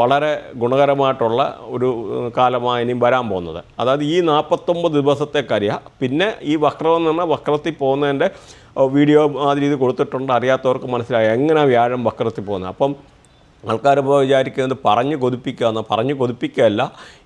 വളരെ ഗുണകരമായിട്ടുള്ള ഒരു കാലമാണ് ഇനിയും വരാൻ പോകുന്നത്. അതായത് ഈ നാൽപ്പത്തൊമ്പത് ദിവസത്തെ കരിയ പിന്നെ ഈ വക്രം എന്ന് പറഞ്ഞാൽ വക്രത്തിൽ പോകുന്നതിന്റെ വീഡിയോ ആ രീതി കൊടുത്തിട്ടുണ്ട്. അറിയാത്തവർക്ക് മനസ്സിലായി എങ്ങനെ വ്യാഴം വക്രത്തിൽ പോകുന്നത്. അപ്പം ആൾക്കാർ ഇപ്പോൾ വിചാരിക്കുന്നത് പറഞ്ഞ് കൊതിപ്പിക്കുക പറഞ്ഞു കൊതിപ്പിക്കുകയല്ല.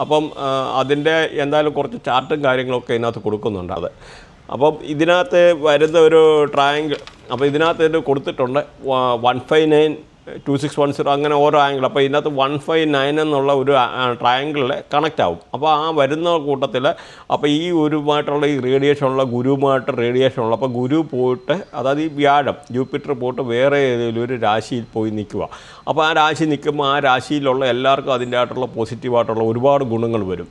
അപ്പം അതിന്റെ എന്തായാലും കുറച്ച് ചാർട്ടും കാര്യങ്ങളൊക്കെ ഇതിനകത്ത് കൊടുക്കുന്നുണ്ട് അത്. അപ്പം ഇതിനകത്ത് വരുന്ന ഒരു ട്രയാങ്കിൾ അപ്പോൾ ഇതിനകത്ത് ഇത് കൊടുത്തിട്ടുണ്ട് one five nine two six one zero അങ്ങനെ ഓരോ ആംഗിൾ അപ്പോൾ ഇതിനകത്ത് വൺ ഫൈവ് നയൻ എന്നുള്ള ഒരു ട്രയാങ്കിളിൽ കണക്റ്റ് ആവും. അപ്പോൾ ആ വരുന്ന കൂട്ടത്തിൽ അപ്പോൾ ഈ ഒരുമായിട്ടുള്ള ഈ റേഡിയേഷനുള്ള ഗുരുവുമായിട്ട് റേഡിയേഷൻ ഉള്ള അപ്പോൾ ഗുരു പോയിട്ട് അതായത് ഈ വ്യാഴം ജൂപ്പിറ്റർ പോയിട്ട് വേറെ ഏതെങ്കിലും ഒരു രാശിയിൽ പോയി നിൽക്കുക. അപ്പോൾ ആ രാശി നിൽക്കുമ്പോൾ ആ രാശിയിലുള്ള എല്ലാവർക്കും അതിന്റെ ആയിട്ടുള്ള പോസിറ്റീവായിട്ടുള്ള ഒരുപാട് ഗുണങ്ങൾ വരും.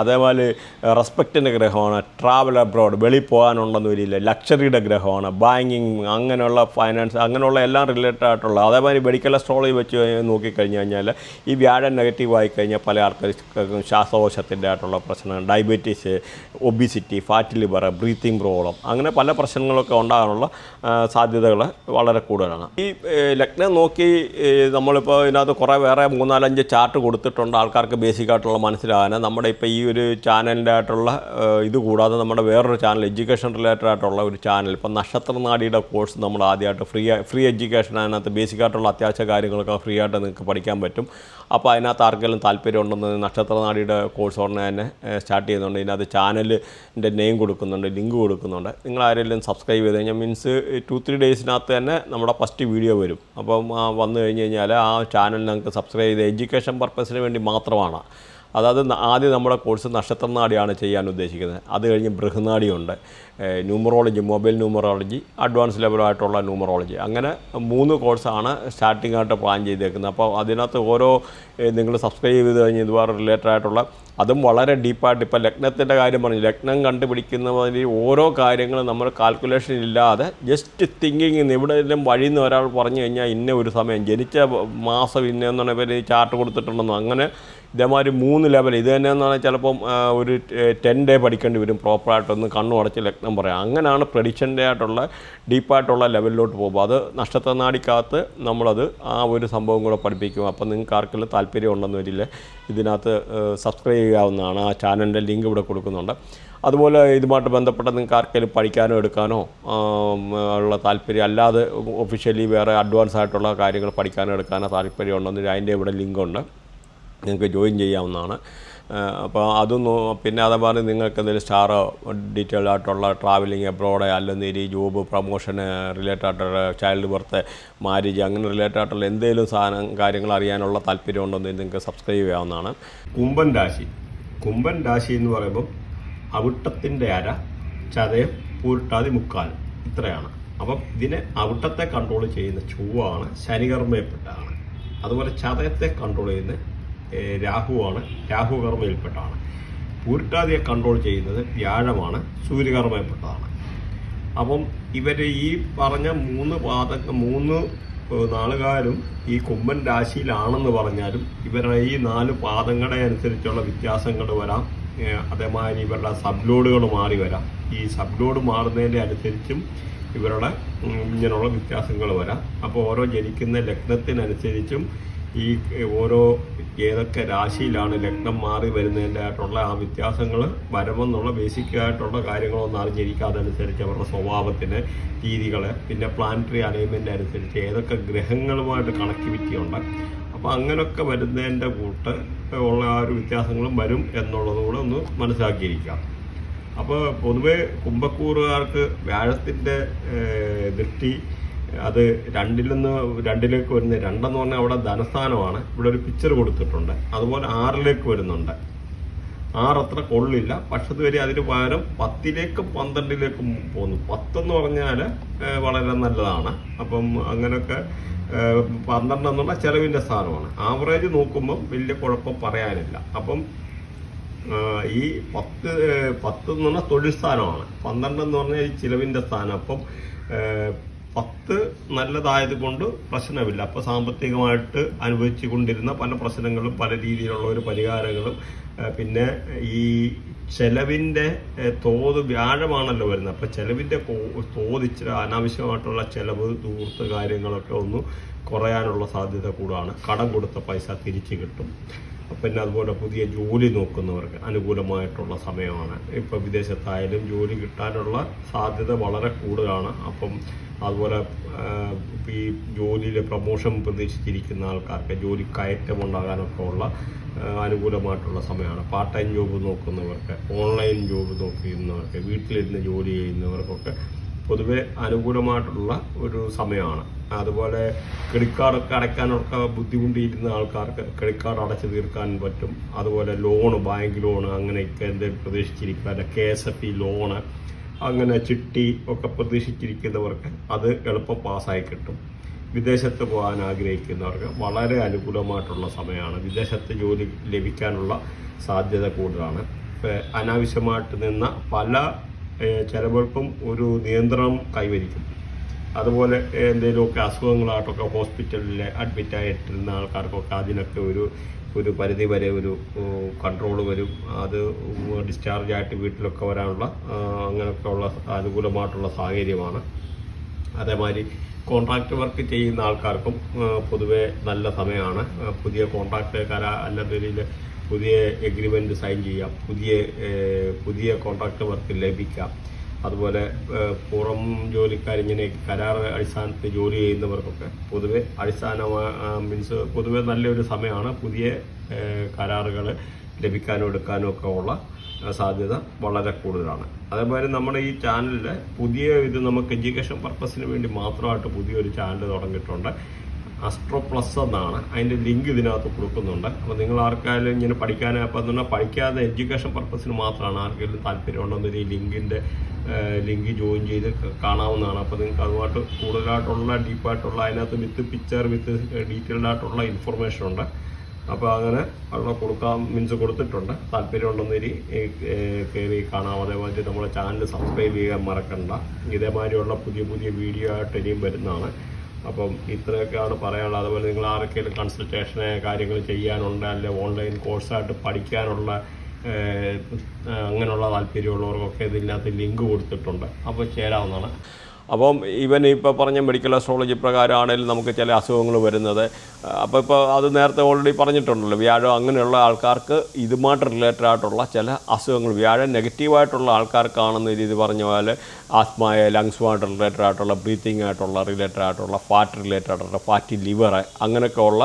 അതേപോലെ റെസ്പെക്റ്റിന്റെ ഗ്രഹമാണ് ട്രാവൽ അബ്രോഡ് വെളിയിൽ പോകാനുണ്ടെന്ന് വരില്ല ലക്ഷറിയുടെ ഗ്രഹമാണ് ബാങ്കിങ് അങ്ങനെയുള്ള ഫൈനാൻസ് അങ്ങനെയുള്ള എല്ലാം റിലേറ്റഡ് ആയിട്ടുള്ള അതേമാതിരി മെഡിക്കൽ അസ്ട്രോളജി വെച്ച് കഴിഞ്ഞ് നോക്കിക്കഴിഞ്ഞ് കഴിഞ്ഞാൽ ഈ വ്യാഴം നെഗറ്റീവ് ആയി കഴിഞ്ഞാൽ പല ആൾക്കാർക്കും ശ്വാസകോശത്തിന്റെ ആയിട്ടുള്ള പ്രശ്നങ്ങൾ diabetes obesity fat liver breathing problem അങ്ങനെ പല പ്രശ്നങ്ങളൊക്കെ ഉണ്ടാകാനുള്ള സാധ്യതകൾ വളരെ കൂടുതലാണ്. ഈ ലഗ്നം നോക്കി നമ്മളിപ്പോൾ ഇതിനകത്ത് കുറേ വേറെ മൂന്നാലഞ്ച് ചാർട്ട് കൊടുത്തിട്ടുണ്ട് ആൾക്കാർക്ക് ബേസിക്കായിട്ടുള്ള മനസ്സിലാകാൻ നമ്മുടെ ഇപ്പോൾ ഈ ഒരു ചാനലിന്റെ ആയിട്ടുള്ള ഇത് കൂടാതെ നമ്മുടെ വേറൊരു ചാനൽ എഡ്യൂക്കേഷൻ റിലേറ്റഡ് ആയിട്ടുള്ള ഒരു ചാനൽ ഇപ്പം നക്ഷത്രനാടിയുടെ കോഴ്സ് നമ്മൾ ആദ്യമായിട്ട് ഫ്രീ ഫ്രീ എഡ്യൂക്കേഷൻ അതിനകത്ത് ബേസിക് ആയിട്ടുള്ള അത്യാവശ്യ കാര്യങ്ങളൊക്കെ ഫ്രീ ആയിട്ട് നിങ്ങൾക്ക് പഠിക്കാൻ പറ്റും. അപ്പോൾ അതിനകത്ത് ആർക്കെങ്കിലും താല്പര്യം ഉണ്ടെന്ന് നക്ഷത്രനാടിയുടെ കോഴ്സ് ഉടനെ തന്നെ സ്റ്റാർട്ട് ചെയ്യുന്നുണ്ട്. ഇതിനകത്ത് ചാനലിന്റെ നെയിം കൊടുക്കുന്നുണ്ട് ലിങ്ക് കൊടുക്കുന്നുണ്ട്. നിങ്ങൾ ആരെങ്കിലും സബ്സ്ക്രൈബ് ചെയ്ത് കഴിഞ്ഞാൽ മീൻസ് ടു ത്രീ ഡേയ്സിനകത്ത് തന്നെ നമ്മുടെ ഫസ്റ്റ് വീഡിയോ വരും. അപ്പം വന്നു കഴിഞ്ഞ് കഴിഞ്ഞാൽ ആ ചാനൽ നിങ്ങൾക്ക് സബ്സ്ക്രൈബ് ചെയ്ത് എഡ്യൂക്കേഷൻ പർപ്പസിന് വേണ്ടി മാത്രമാണ്. അതായത് ആദ്യം നമ്മുടെ കോഴ്സ് നക്ഷത്രനാടിയാണ് ചെയ്യാൻ ഉദ്ദേശിക്കുന്നത്. അത് കഴിഞ്ഞ് ബൃഹനാടിയുണ്ട്. ന്യൂമറോളജി മൊബൈൽ ന്യൂമറോളജി അഡ്വാൻസ് ലെവലായിട്ടുള്ള ന്യൂമറോളജി. അങ്ങനെ മൂന്ന് കോഴ്സാണ് സ്റ്റാർട്ടിംഗ് ആയിട്ട് പ്ലാൻ ചെയ്തേക്കുന്നത്. അപ്പോൾ അതിനകത്ത് ഓരോ നിങ്ങൾ സബ്സ്ക്രൈബ് ചെയ്ത് കഴിഞ്ഞ് ഇതുപോലെ റിലേറ്റഡ് ആയിട്ടുള്ള അതും വളരെ ഡീപ്പായിട്ട് ഇപ്പോൾ ലഗ്നത്തിന്റെ കാര്യം പറഞ്ഞു. ലഗ്നം കണ്ടുപിടിക്കുന്നതിൽ ഓരോ കാര്യങ്ങളും നമ്മൾ കാൽക്കുലേഷൻ ഇല്ലാതെ ജസ്റ്റ് തിങ്കിങ് എവിടെയെങ്കിലും വഴിയിൽ നിന്ന് ഒരാൾ പറഞ്ഞു കഴിഞ്ഞാൽ ഇന്ന ഒരു സമയം ജനിച്ച മാസം ഇന്നെന്നാണ് ഇവർ ചാർട്ട് കൊടുത്തിട്ടുണ്ടെന്നോ അങ്ങനെ ഇതേമാതിരി മൂന്ന് ലെവൽ ഇത് തന്നെയെന്ന് പറഞ്ഞാൽ ചിലപ്പം ഒരു ടെൻ ഡേ പഠിക്കേണ്ടി വരും പ്രോപ്പറായിട്ടൊന്ന് കണ്ണു അടച്ച് ലഗ്നം പറയാം അങ്ങനെയാണ് പ്രഡിക്ഷന്റെ ആയിട്ടുള്ള ഡീപ്പായിട്ടുള്ള ലെവലിലോട്ട് പോകുമ്പോൾ അത് നക്ഷത്രനാടിക്കകത്ത് നമ്മളത് ആ ഒരു സംഭവം കൂടെ പഠിപ്പിക്കും. അപ്പം നിങ്ങൾക്ക് ആർക്കെങ്കിലും താല്പര്യം ഉണ്ടെന്ന് വരില്ല ഇതിനകത്ത് സബ്സ്ക്രൈബ് ചെയ്യാവുന്നതാണ്. ആ ചാനലിന്റെ ലിങ്ക് ഇവിടെ കൊടുക്കുന്നുണ്ട്. അതുപോലെ ഇതുമായിട്ട് ബന്ധപ്പെട്ട നിങ്ങൾക്ക് ആർക്കെങ്കിലും പഠിക്കാനോ എടുക്കാനോ ഉള്ള താല്പര്യം അല്ലാതെ ഒഫീഷ്യലി വേറെ അഡ്വാൻസ് ആയിട്ടുള്ള കാര്യങ്ങൾ പഠിക്കാനോ എടുക്കാനോ താല്പര്യം ഉണ്ടെന്ന് അതിന്റെ ഇവിടെ ലിങ്കുണ്ട് നിങ്ങൾക്ക് ജോയിൻ ചെയ്യാവുന്നതാണ്. അപ്പോൾ അതും നോ- പിന്നെ അതേപോലെ നിങ്ങൾക്ക് എന്തെങ്കിലും സ്റ്റാറോ ഡീറ്റെയിൽ ആയിട്ടുള്ള ട്രാവലിംഗ് എബ്രോഡ് അല്ലെങ്കിൽ ഈ ജോബ് പ്രൊമോഷന് റിലേറ്റഡ് ആയിട്ടുള്ള ചൈൽഡ് ബർത്ത് മാരേജ് അങ്ങനെ റിലേറ്റഡ് ആയിട്ടുള്ള എന്തെങ്കിലും സാധനം കാര്യങ്ങൾ അറിയാനുള്ള താല്പര്യം ഉണ്ടെന്ന് നിങ്ങൾക്ക് സബ്സ്ക്രൈബ് ചെയ്യാവുന്നതാണ്. കുംഭൻ രാശി. കുംഭൻ രാശി എന്ന് പറയുമ്പം അവിട്ടത്തിന്റെ അര ചതയം പൂരിട്ടാതി മുക്കാൽ ഇത്രയാണ്. അപ്പം ഇതിനെ അവിട്ടത്തെ കൺട്രോൾ ചെയ്യുന്ന ചൊവ്വാണ് ശനികർമ്മയപ്പെട്ടാണ് അതുപോലെ ചതയത്തെ കൺട്രോൾ ചെയ്യുന്ന രാഹുവാണ്. രാഹു കർമ്മയിൽപ്പെട്ടാണ് പൂരിട്ടാതിയെ കൺട്രോൾ ചെയ്യുന്നത് വ്യാഴമാണ്. സൂര്യകർമ്മയിൽപ്പെട്ടതാണ്. അപ്പം ഇവർ ഈ പറഞ്ഞ മൂന്ന് പാത മൂന്ന് നാളുകാരും ഈ കുംഭൻ രാശിയിലാണെന്ന് പറഞ്ഞാലും ഇവരുടെ ഈ നാല് പാദങ്ങളെ അനുസരിച്ചുള്ള വ്യത്യാസങ്ങൾ വരാം. അതേമാതിരി ഇവരുടെ സബ് ലോഡുകൾ മാറി വരാം. ഈ സബ്ലോഡ് മാറുന്നതിന്റെ അനുസരിച്ചും ഇവരുടെ ഇങ്ങനെയുള്ള വ്യത്യാസങ്ങൾ വരാം. അപ്പോൾ ഓരോ ജനിക്കുന്ന ലഗ്നത്തിനനുസരിച്ചും ഈ ഓരോ ഏതൊക്കെ രാശിയിലാണ് ലഗ്നം മാറി വരുന്നതിന്റെ ആയിട്ടുള്ള ആ വ്യത്യാസങ്ങൾ ബേസിക് ആയിട്ടുള്ള കാര്യങ്ങളൊന്നും അറിഞ്ഞിരിക്കുക അതനുസരിച്ച് അവരുടെ സ്വഭാവത്തിന് രീതികൾ പിന്നെ പ്ലാനറ്ററി അലൈൻമെന്റ് അനുസരിച്ച് ഏതൊക്കെ ഗ്രഹങ്ങളുമായിട്ട് കണക്ടിവിറ്റി ഉണ്ട്. അപ്പോൾ അങ്ങനെയൊക്കെ വരുന്നതിന്റെ കൂട്ട് ഉള്ള ആ ഒരു വ്യത്യാസങ്ങളും വരും എന്നുള്ളത് കൂടെ ഒന്ന് മനസ്സിലാക്കിയിരിക്കാം അപ്പോൾ പൊതുവേ കുംഭക്കൂറുകാർക്ക് വ്യാഴത്തിന്റെ ദൃഷ്ടി അത് രണ്ടിൽ നിന്ന് രണ്ടിലേക്ക് വരുന്ന രണ്ടെന്ന് പറഞ്ഞാൽ അവിടെ ധനസ്ഥാനമാണ്. ഇവിടെ ഒരു പിക്ചർ കൊടുത്തിട്ടുണ്ട്. അതുപോലെ ആറിലേക്ക് വരുന്നുണ്ട്. ആറത്ര കൊള്ളില്ല. പക്ഷെ ഇതുവരെ അതിന് പകരം പത്തിലേക്കും പന്ത്രണ്ടിലേക്കും പോകുന്നു പത്തെന്ന് പറഞ്ഞാൽ വളരെ നല്ലതാണ്. അപ്പം അങ്ങനെയൊക്കെ പന്ത്രണ്ട് എന്നുള്ള ചെലവിന്റെ സ്ഥാനമാണ്. ആവറേജ് നോക്കുമ്പം വലിയ കുഴപ്പം പറയാനില്ല. അപ്പം ഈ പത്ത് പത്ത് എന്ന് പറഞ്ഞാൽ തൊഴിൽ സ്ഥാനമാണ്. പന്ത്രണ്ട് എന്ന് പറഞ്ഞാൽ ഈ ചിലവിന്റെ സ്ഥാനം. അപ്പം പത്ത് നല്ലതായത് കൊണ്ട് പ്രശ്നമില്ല. അപ്പോൾ സാമ്പത്തികമായിട്ട് അനുഭവിച്ചു കൊണ്ടിരുന്ന പല പ്രശ്നങ്ങളും പല രീതിയിലുള്ള ഒരു പരിഹാരങ്ങളും പിന്നെ ഈ ചെലവിന്റെ തോത് വ്യാഴമാണല്ലോ വരുന്നത്. അപ്പോൾ ചെലവിന്റെ തോത് ഇച്ചിരി അനാവശ്യമായിട്ടുള്ള ചെലവ് ദൂർത്ത് കാര്യങ്ങളൊക്കെ ഒന്ന് കുറയാനുള്ള സാധ്യത കൂടാണ്. കടം കൊടുത്ത പൈസ തിരിച്ചു കിട്ടും. പിന്നെ അതുപോലെ പുതിയ ജോലി നോക്കുന്നവർക്ക് അനുകൂലമായിട്ടുള്ള സമയമാണ്. ഇപ്പോൾ വിദേശത്തായാലും ജോലി കിട്ടാനുള്ള സാധ്യത വളരെ കൂടുതലാണ്. അപ്പം അതുപോലെ ഈ ജോലിയിലെ പ്രമോഷൻ പ്രതീക്ഷിച്ചിരിക്കുന്ന ആൾക്കാർക്ക് ജോലി കയറ്റം ഉണ്ടാകാനൊക്കെ ഉള്ള അനുകൂലമായിട്ടുള്ള സമയമാണ്. പാർട്ട് ടൈം ജോബ് നോക്കുന്നവർക്ക് ഓൺലൈൻ ജോബ് നോക്കുന്നവർക്ക് വീട്ടിലിരുന്ന് ജോലി ചെയ്യുന്നവർക്കൊക്കെ പൊതുവെ അനുകൂലമായിട്ടുള്ള ഒരു സമയമാണ്. അതുപോലെ ക്രെഡിറ്റ് കാർഡൊക്കെ അടയ്ക്കാനൊക്കെ ബുദ്ധിമുട്ടിയിരുന്ന ആൾക്കാർക്ക് ക്രെഡിറ്റ് കാർഡ് അടച്ചു തീർക്കാൻ പറ്റും. അതുപോലെ ലോണ് ബാങ്ക് ലോണ് അങ്ങനെയൊക്കെ എന്തെങ്കിലും പ്രതീക്ഷിച്ചിരിക്കുക അല്ല K S F E loan അങ്ങനെ ചിട്ടി ഒക്കെ പ്രതീക്ഷിച്ചിരിക്കുന്നവർക്ക് അത് എളുപ്പം പാസ്സായി കിട്ടും. വിദേശത്ത് പോകാൻ ആഗ്രഹിക്കുന്നവർക്ക് വളരെ അനുകൂലമായിട്ടുള്ള സമയമാണ്. വിദേശത്ത് ജോലി ലഭിക്കാനുള്ള സാധ്യത കൂടുതലാണ്. അനാവശ്യമായിട്ട് നിന്ന പല ഏഹ്, ചെലവുകൾക്കും ഒരു നിയന്ത്രണം കൈവരിക്കും. അതുപോലെ എന്തെങ്കിലുമൊക്കെ അസുഖങ്ങളായിട്ടൊക്കെ ഹോസ്പിറ്റലിൽ അഡ്മിറ്റായിട്ടിരുന്ന ആൾക്കാർക്കൊക്കെ അതിനൊക്കെ ഒരു ഒരു പരിധി വരെ ഒരു കൺട്രോൾ വരും. അത് ഡിസ്ചാർജ് ആയിട്ട് വീട്ടിലൊക്കെ വരാനുള്ള അങ്ങനെയൊക്കെ അങ്ങനെയൊക്കെയുള്ള അനുകൂലമായിട്ടുള്ള സാഹചര്യമാണ്. അതേമാതിരി കോൺട്രാക്ട് വർക്ക് ചെയ്യുന്ന ആൾക്കാർക്കും പൊതുവെ നല്ല സമയമാണ്. പുതിയ കോൺട്രാക്ട് കര രീതിയിൽ പുതിയ എഗ്രിമെന്റ് സൈൻ ചെയ്യാം. പുതിയ പുതിയ കോൺട്രാക്ട് വർക്ക് ലഭിക്കാം. അതുപോലെ പുറം ജോലിക്കാർ ഇങ്ങനെ കരാർ അടിസ്ഥാനത്തിൽ ജോലി ചെയ്യുന്നവർക്കൊക്കെ പൊതുവെ അടിസ്ഥാന മീൻസ് പൊതുവെ നല്ലൊരു സമയമാണ് പുതിയ കരാറുകൾ ലഭിക്കാനും എടുക്കാനും ഒക്കെ ഉള്ള സാധ്യത വളരെ കൂടുതലാണ്. അതേപോലെ നമ്മുടെ ഈ ചാനലിൽ പുതിയ ഇത് നമുക്ക് എഡ്യൂക്കേഷൻ പർപ്പസിന് വേണ്ടി മാത്രമായിട്ട് പുതിയൊരു ചാനൽ തുടങ്ങിയിട്ടുണ്ട്. അസ്ട്രോ പ്ലസ് എന്നാണ്. അതിന്റെ ലിങ്ക് ഇതിനകത്ത് കൊടുക്കുന്നുണ്ട്. അപ്പോൾ നിങ്ങൾ ആർക്കായാലും ഇങ്ങനെ പഠിക്കാൻ അപ്പം പഠിക്കാതെ എഡ്യൂക്കേഷൻ പർപ്പസിന് മാത്രമാണ് ആർക്കെങ്കിലും താല്പര്യമുണ്ടെങ്കിൽ ഈ ലിങ്കിന്റെ ലിങ്ക് ജോയിൻ ചെയ്ത് കാണാവുന്നതാണ്. അപ്പോൾ നിങ്ങൾക്ക് അതുമായിട്ട് കൂടുതലായിട്ടുള്ള ഡീപ്പായിട്ടുള്ള അതിനകത്ത് വിത്ത് പിക്ചർ വിത്ത് ഡീറ്റെയിൽഡ് ആയിട്ടുള്ള ഇൻഫർമേഷൻ ഉണ്ട്. അപ്പോൾ അങ്ങനെ അവിടെ കൊടുക്കാൻ മീൻസ് കൊടുത്തിട്ടുണ്ട്. താല്പര്യമുണ്ടെന്നൊരു കയറി കാണാം. അതേമാതിരി നമ്മുടെ ചാനൽ സബ്സ്ക്രൈബ് ചെയ്യാൻ മറക്കണ്ട. ഇതേമാതിരിയുള്ള പുതിയ പുതിയ വീഡിയോ ആയിട്ട് ഇനിയും വരുന്നതാണ്. അപ്പം ഇത്രയൊക്കെയാണ് പറയാനുള്ളത്. അതുപോലെ നിങ്ങൾ ആരൊക്കെയും കൺസൾട്ടേഷന് കാര്യങ്ങൾ ചെയ്യാനുണ്ട് അല്ലെങ്കിൽ ഓൺലൈൻ കോഴ്സായിട്ട് പഠിക്കാനുള്ള അങ്ങനെയുള്ള താല്പര്യമുള്ളവർക്കൊക്കെ ഇതിനകത്ത് ലിങ്ക് കൊടുത്തിട്ടുണ്ട്. അപ്പോൾ ചേരാവുന്നതാണ്. അപ്പം ഇവൻ ഇപ്പോൾ പറഞ്ഞ മെഡിക്കൽ അസ്ട്രോളജി പ്രകാരമാണെങ്കിലും നമുക്ക് ചില അസുഖങ്ങൾ വരുന്നത്. അപ്പോൾ ഇപ്പോൾ അത് നേരത്തെ ഓൾറെഡി പറഞ്ഞിട്ടുണ്ടല്ലോ വ്യാഴം അങ്ങനെയുള്ള ആൾക്കാർക്ക് ഇതുമായിട്ട് റിലേറ്റഡ് ആയിട്ടുള്ള ചില അസുഖങ്ങൾ വ്യാഴം നെഗറ്റീവായിട്ടുള്ള ആൾക്കാർക്കാണെന്ന രീതി പറഞ്ഞ പോലെ ആത്മായ ലങ്സുമായിട്ട് റിലേറ്റഡ് ആയിട്ടുള്ള ബ്രീത്തിങ് ആയിട്ടുള്ള റിലേറ്റഡ് ആയിട്ടുള്ള ഫാറ്റ് റിലേറ്റഡ് ആയിട്ടുള്ള ഫാറ്റി ലിവർ അങ്ങനെയൊക്കെ ഉള്ള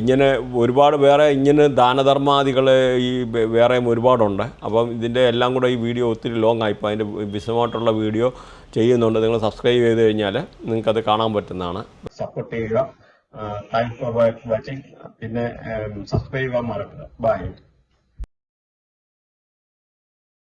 ഇങ്ങനെ ഒരുപാട് വേറെ ഇങ്ങനെ ദാനധർമാദികൾ ഈ വേറെയും ഒരുപാടുണ്ട്. അപ്പം ഇതിന്റെ എല്ലാം കൂടെ ഈ വീഡിയോ ഒത്തിരി ലോങ് ആയിപ്പോൾ അതിന്റെ വിശദമായിട്ടുള്ള വീഡിയോ ചെയ്യുന്നുണ്ട്. നിങ്ങൾ സബ്സ്ക്രൈബ് ചെയ്ത് കഴിഞ്ഞാൽ നിങ്ങൾക്കത് കാണാൻ പറ്റുന്നതാണ്. സപ്പോർട്ട് ചെയ്യുക. താങ്ക്സ് ഫോർ വാച്ചിങ് പിന്നെ സബ്സ്ക്രൈബ് ചെയ്യാൻ മറക്കുക ബൈ